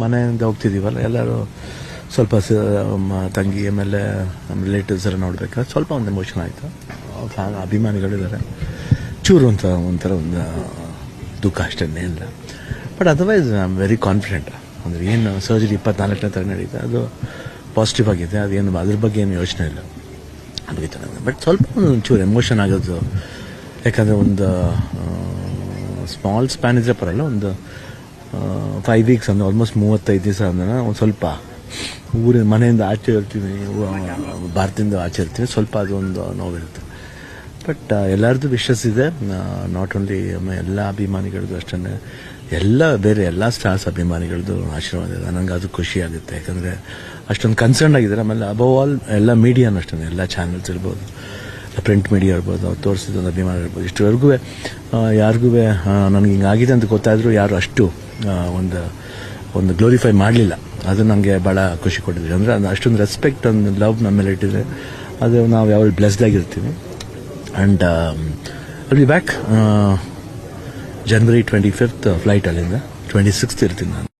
ಮನೆಯಿಂದ ಹೋಗ್ತಿದ್ದೀವಲ್ಲ ಎಲ್ಲರೂ ಸ್ವಲ್ಪ ತಂಗಿ, ಆಮೇಲೆ ನಮ್ಮ ರಿಲೇಟಿವ್ಸ್ ಎಲ್ಲ ನೋಡ್ಬೇಕಾದ್ರೆ ಸ್ವಲ್ಪ ಒಂದು ಎಮೋಷನ್ ಆಯಿತು. ಅಭಿಮಾನಿಗಳಿದ್ದಾರೆ ಚೂರು ಅಂತ ಒಂಥರ ಒಂದು ದುಃಖ ಅಷ್ಟೇ ಇಲ್ಲ. But otherwise I am very confident ಅಂದರೆ ಏನು ಸರ್ಜರಿ ಇಪ್ಪತ್ನಾಲ್ಕನೇ ತರ ನಡೀತಾ, ಅದು ಪಾಸಿಟಿವ್ ಆಗಿದೆ. ಅದೇನು ಅದ್ರ ಬಗ್ಗೆ ಏನು ಯೋಚನೆ ಇಲ್ಲ. ಚೆನ್ನಾಗಿದೆ ಬಟ್ ಸ್ವಲ್ಪ ಒಂದು ಚೂರು ಎಮೋಷನ್ ಆಗೋದು. ಯಾಕಂದರೆ ಒಂದು ಸ್ಮಾಲ್ ಸ್ಪ್ಯಾನ್ ಇದ್ರೆ ಪರಲ್ಲ ಒಂದು ಫೈವ್ ವೀಕ್ಸ್ ಅಂದ್ರೆ ಆಲ್ಮೋಸ್ಟ್ ಮೂವತ್ತೈದು ದಿವಸ ಅಂದ್ರೆ ಒಂದು ಸ್ವಲ್ಪ ಊರಿನ ಮನೆಯಿಂದ ಆಚೆ ಇರ್ತೀನಿ ಭಾರತದಿಂದ ಆಚೆ ಇರ್ತೀನಿ, ಸ್ವಲ್ಪ ಅದೊಂದು ನೋವಿರುತ್ತೆ. ಬಟ್ ಎಲ್ಲರದ್ದು ವಿಶಸ್ ಇದೆ. ನಾಟ್ ಓನ್ಲಿ ಎಲ್ಲ ಅಭಿಮಾನಿಗಳದ್ದು ಅಷ್ಟೇ ಎಲ್ಲ ಬೇರೆ ಎಲ್ಲ ಸ್ಟಾರ್ಸ್ ಅಭಿಮಾನಿಗಳದ್ದು ಆಶೀರ್ವಾದ ಇದೆ. ನನಗೆ ಅದು ಖುಷಿ ಆಗುತ್ತೆ. ಯಾಕಂದರೆ ಅಷ್ಟೊಂದು ಕನ್ಸರ್ನ್ ಆಗಿದ್ದಾರೆ. ಆಮೇಲೆ ಅಬವ್ ಆಲ್ ಎಲ್ಲ ಮೀಡಿಯಾನು ಅಷ್ಟೇ ಎಲ್ಲ ಚಾನೆಲ್ಸ್ ಇರ್ಬೋದು ಪ್ರಿಂಟ್ ಮೀಡಿಯಾ ಇರ್ಬೋದು, ಅವ್ರು ತೋರಿಸಿದ ಅಭಿಮಾನ ಇರ್ಬೋದು. ಇಷ್ಟವರೆಗೂ ಯಾರಿಗೂ ನನಗೆ ಹಿಂಗಾಗಿದೆ ಅಂತ ಗೊತ್ತಾದರೂ ಯಾರು ಅಷ್ಟು ಒಂದು ಒಂದು ಗ್ಲೋರಿಫೈ ಮಾಡಲಿಲ್ಲ. ಅದು ನನಗೆ ಭಾಳ ಖುಷಿ ಕೊಟ್ಟಿದೆ. ಅಂದರೆ ಅಷ್ಟೊಂದು ರೆಸ್ಪೆಕ್ಟ್ ಒಂದು ಲವ್ ನಮ್ಮ ಮೇಲೆ ಇಟ್ಟಿದ್ರೆ ಅದು ನಾವು ಯಾವಾಗ ಬ್ಲೆಸ್ಡ್ ಆಗಿರ್ತೀವಿ. ಆ್ಯಂಡ್ ಅಲ್ಲಿ be back January twenty fifth flight ಅಲ್ಲಿಂದ. ಟ್ವೆಂಟಿ ಸಿಕ್ಸ್ತ್ ಇರ್ತೀನಿ ನಾನು.